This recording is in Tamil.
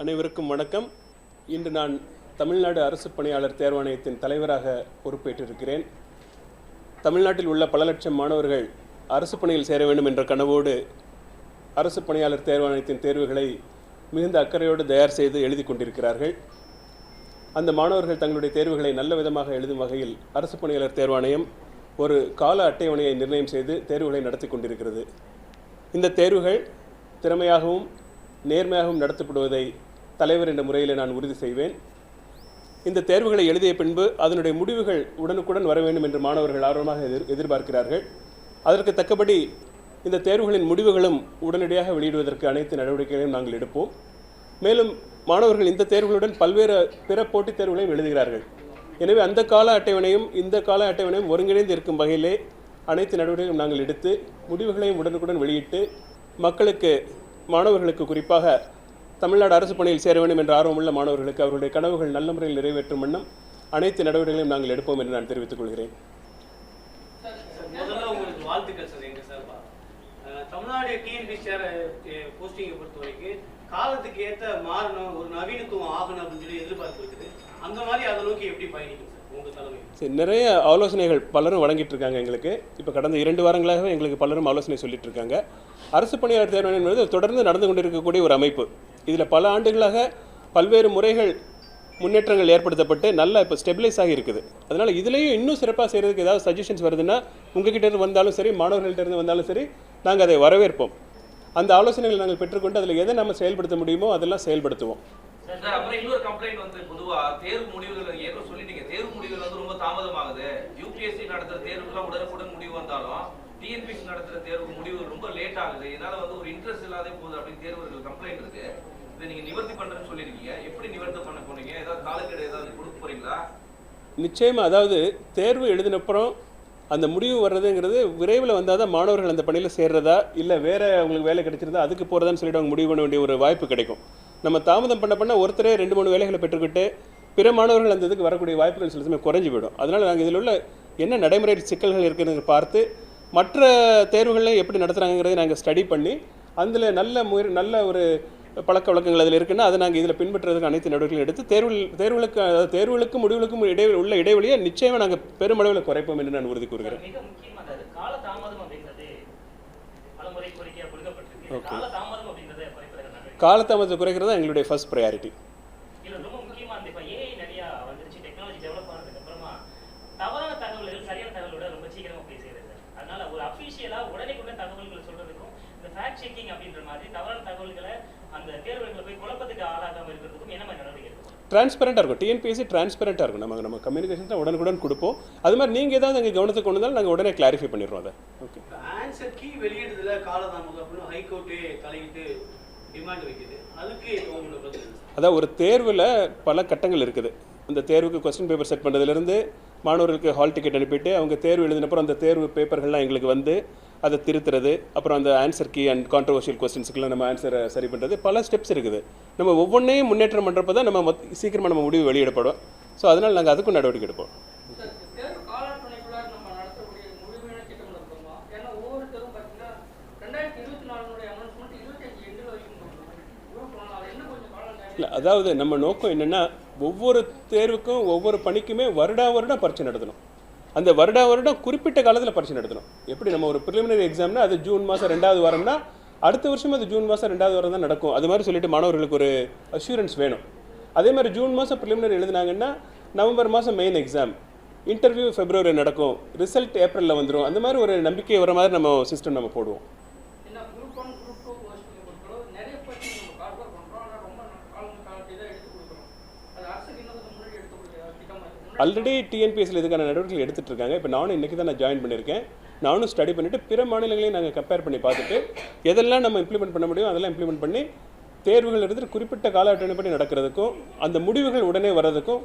அனைவருக்கும் வணக்கம். இன்று நான் தமிழ்நாடு அரசு பணியாளர் தேர்வாணையத்தின் தலைவராக பொறுப்பேற்றிருக்கிறேன். தமிழ்நாட்டில் உள்ள பல லட்சம் மாணவர்கள் அரசு பணியில் சேர வேண்டும் என்ற கனவோடு அரசு பணியாளர் தேர்வாணையத்தின் தேர்வுகளை மிகுந்த அக்கறையோடு தயார் செய்து எழுதி கொண்டிருக்கிறார்கள். அந்த மாணவர்கள் தங்களுடைய தேர்வுகளை நல்ல விதமாக எழுதும் வகையில் அரசு பணியாளர் தேர்வாணையம் ஒரு கால அட்டவணையை நிர்ணயம் செய்து தேர்வுகளை நடத்தி கொண்டிருக்கிறது. இந்த தேர்வுகள் திறமையாகவும் நேர்மையாகவும் நடத்தப்படுவதை தலைவர் என்ற முறையில் நான் உறுதி செய்வேன். இந்த தேர்வுகளை எழுதிய பின்பு அதனுடைய முடிவுகள் உடனுக்குடன் வர வேண்டும் என்று மாணவர்கள் ஆர்வமாக எதிர் எதிர்பார்க்கிறார்கள். அதற்கு தக்கபடி இந்த தேர்வுகளின் முடிவுகளும் உடனடியாக வெளியிடுவதற்கு அனைத்து நடவடிக்கைகளையும் நாங்கள் எடுப்போம். மேலும் மாணவர்கள் இந்த தேர்வுகளுடன் பல்வேறு பிற போட்டித் தேர்வுகளையும் எழுதுகிறார்கள். எனவே அந்த கால அட்டவணையும் இந்த கால அட்டவணையும் ஒருங்கிணைந்து இருக்கும் வகையிலே அனைத்து நடவடிக்கைகளும் நாங்கள் எடுத்து முடிவுகளையும் உடனுக்குடன் வெளியிட்டு மக்களுக்கு மாணவர்களுக்கு குறிப்பாக தமிழ்நாடு அரசு பணியில் சேர வேண்டும் என்ற ஆர்வமுள்ள மாணவர்களுக்கு அவர்களுடைய கனவுகள் நல்ல முறையில் நிறைவேற்றும் வண்ணம் அனைத்து நடவடிக்கைகளையும் நாங்கள் எடுப்போம் என்று நான் தெரிவித்துக் கொள்கிறேன். தமிழ்நாடு டிஎன்பிசிஆர் போஸ்டிங்கை பொறுத்த வரைக்கும் காலத்துக்கு ஏற்ற மாறணும் ஒரு நவீனத்துவம் ஆகணும் அப்படின்னு சொல்லி எதிர்பார்த்து இருக்குது. அந்த மாதிரி அதை நோக்கி எப்படி பயணிக்கும் சரி நிறைய ஆலோசனைகள் பலரும் வழங்கிட்டு இருக்காங்க எங்களுக்கு. இப்போ கடந்த இரண்டு வாரங்களாகவே எங்களுக்கு பலரும் ஆலோசனை சொல்லிட்டு இருக்காங்க அரசு பணியாளர் தேர்வு என்பது தொடர்ந்து நடந்து கொண்டிருக்கக்கூடிய ஒரு அமைப்பு. இதில் பல ஆண்டுகளாக பல்வேறு முறைகள் முன்னேற்றங்கள் ஏற்படுத்தப்பட்டு நல்லா இப்போ ஸ்டெபிலைஸ் ஆகி இருக்குது. அதனால் இதுலேயும் இன்னும் சிறப்பாக செய்கிறதுக்கு ஏதாவது சஜஷன்ஸ் வருதுன்னா உங்ககிட்ட இருந்து வந்தாலும் சரி மாணவர்கள்ட்ட இருந்து வந்தாலும் சரி நாங்கள் அதை வரவேற்போம். அந்த ஆலோசனைகளை நாங்கள் பெற்றுக்கொண்டு அதில் எதை நம்ம செயல்படுத்த முடியுமோ அதெல்லாம் செயல்படுத்துவோம். அப்புறம் இன்னொரு கம்ப்ளைண்ட் வந்து பொதுவாக தேர்வு முடிவுகள் ஏதோ சொல்லிட்டீங்க தேர்வு முடிவுகள் வந்து ரொம்ப தாமதமாகுது. யூபிஎஸ்சி நடத்துற தேர்வுக்குலாம் உடனுக்குடன் முடிவு வந்தாலும் டிஎன்பிஎஸ்சி நடத்துற தேர்வு முடிவு ரொம்ப லேட் ஆகுது. இதனால வந்து ஒரு இன்ட்ரெஸ்ட் இல்லாத போகுது அப்படின்னு தேர்வர்கள் கம்ப்ளைண்ட் இருக்கு. இதை நீங்க நிவர்த்தி பண்றேன்னு சொல்லிருக்கீங்க. எப்படி நிவர்த்தி பண்ண போனீங்க? ஏதாவது காலக்கெடு ஏதாவது கொடுக்க போறீங்களா? நிச்சயமாக அதாவது தேர்வு எழுதினப்புறம் அந்த முடிவு வர்றதுங்கிறது விரைவில் வந்தால் தான் மாணவர்கள் அந்த பணியில் சேர்றதா இல்லை வேறு அவங்களுக்கு வேலை கிடைச்சிருந்தா அதுக்கு போகிறதான்னு சொல்லிட்டு அவங்க முடிவு பண்ண வேண்டிய ஒரு வாய்ப்பு கிடைக்கும். நம்ம தாமதம் பண்ண பண்ண ஒருத்தரே ரெண்டு மூணு வேலைகளை பெற்றுக்கிட்டு பிற மாணவர்கள் அந்த இதுக்கு வரக்கூடிய வாய்ப்புகள் சில சமயம் குறைஞ்சி போயிடும். அதனால் நாங்கள் இதில் உள்ள என்ன நடைமுறை சிக்கல்கள் இருக்குன்னு பார்த்து மற்ற தேர்வுகளை எப்படி நடத்துகிறாங்கிறதை நாங்கள் ஸ்டடி பண்ணி அதில் நல்ல முயற் நல்ல ஒரு பழக்க வழக்கங்கள் அதில் இருக்குன்னா அதை நாங்கள் இதில் பின்பற்றுறதுக்கு அனைத்து நடவடிக்கைகளும் எடுத்து தேர்வில் தேர்வுகளுக்கு அதாவது தேர்வுகளுக்கும் முடிவுகளுக்கும் இடைவெளி உள்ள இடைவெளியை நிச்சயமாக நாங்கள் பெருமளவில் குறைப்போம் என்று நான் உறுதி கூறுகிறேன். நடவடிக்கை காலதாமதத்தை குறைக்கிறது தான் எங்களுடைய ஃபர்ஸ்ட் ப்ரையாரிட்டி இதுல ரொம்ப முக்கியமானது இப்ப ஏஐ நிறைய வந்துருச்சு டெக்னாலஜி டெவலப் ஆனதுக்கு அப்புறமா தவறான தகவல்கள் சரியான தகவலோட ரொம்ப சீக்கிரமா போய் சேருது சார் அதனால ஒரு அபிஷியலா உடனே தகவல்களை சொல்றதுக்கும் இந்த ஃபேக்ட் செக்கிங் அப்படின்ற மாதிரி தவறான தகவல்களை அந்த தேர்வுகளை போய் குழப்பத்துக்கு ஆளாகாம இருக்கிறதுக்கும் என்ன மாதிரி நடவடிக்கை டிரான்ஸ்பரண்டாக இருக்கும். டிஎன்பிஎஸ்சி டிரான்ஸ்பரண்டாக இருக்கும். நம்ம நம்ம கம்யூனிகேஷன் உடனுக்குடன் கொடுப்போம். அது மாதிரி நீங்கள் ஏதாவது எங்கள் கவனத்துக்கு கொண்டு வந்தாலும் நாங்கள் உடனே கிளாரிஃபை பண்ணிடுறோம் அதை. ஓகே ஆன்சர் கீ வெளியிடுறதுல காலதாமதம் அப்படின்னு ஹைகோர்ட்டே தலையிட்டு டிமாண்ட் வைக்குது. அதுக்கு? அதாவது ஒரு தேர்வில் பல கட்டங்கள் இருக்குது. அந்த தேர்வுக்கு கொஸ்டின் பேப்பர் செட் பண்ணுறதுலேருந்து மாணவர்களுக்கு ஹால் டிக்கெட் அனுப்பிட்டு அவங்க தேர்வு எழுதினப்புறம் அந்த தேர்வு பேப்பர்கள்லாம் எங்களுக்கு வந்து அதை திருத்துறது அப்புறம் அந்த ஆன்சர் கீ அண்ட் கான்ட்ரவர்ஷியல் கொஸ்டின்ஸுக்கெல்லாம் நம்ம ஆன்சரை சரி பண்ணுறது பல ஸ்டெப்ஸ் இருக்குது. நம்ம ஒவ்வொன்றையும் முன்னேற்றம் பண்ணுறப்ப தான் நம்ம மொத்த- சீக்கிரமா நம்ம முடிவு வெளியிடப்படும். ஸோ அதனால் நாங்கள் அதுக்கும் நடவடிக்கை எடுப்போம். இல்லை அதாவது நம்ம நோக்கம் என்னென்னா ஒவ்வொரு தேர்வுக்கும் ஒவ்வொரு பணிக்குமே வருடா வருடம் பரீட்சை நடத்தணும். அந்த வருடம் வருடம் குறிப்பிட்ட காலத்தில் பரீட்சை நடத்தணும். எப்படி? நம்ம ஒரு ப்ரிலிமினரி எக்ஸாம்னா அது ஜூன் மாதம் ரெண்டாவது வாரம்னா அடுத்த வருஷம் அது ஜூன் மாதம் ரெண்டாவது வாரம் தான் நடக்கும். அது மாதிரி சொல்லிட்டு மாணவர்களுக்கு ஒரு அஷூரன்ஸ் வேணும். அதே மாதிரி ஜூன் மாதம் ப்ரிலிமினரி எழுதுனாங்கன்னா நவம்பர் மாதம் மெயின் எக்ஸாம் இன்டர்வியூ ஃபெப்ரவரி நடக்கும். ரிசல்ட் ஏப்ரலில் வந்துடும் அந்த மாதிரி ஒரு நம்பிக்கை வர மாதிரி நம்ம சிஸ்டம் நம்ம போடுவோம். ஆல்ரெடி டிஎன்பிஎஸ்சியில் இதுக்கான நடவடிக்கைகள் எடுத்துகிட்டு இருக்காங்க இப்போ நானும் இன்றைக்கி தான் நான் ஜாயின் பண்ணியிருக்கேன். நானும் ஸ்டடி பண்ணிவிட்டு பிற மாநிலங்களையும் நாங்கள் கம்பேர் பண்ணி பார்த்துட்டு எதெல்லாம் நம்ம இம்ப்ளிமெண்ட் பண்ண முடியும் அதெல்லாம் இம்ப்ளிமெண்ட் பண்ணி தேர்வுகள் எடுத்து குறிப்பிட்ட கால அட்டவணைப்படி நடக்கிறதுக்கும் அந்த முடிவுகள் உடனே வர்றதுக்கும்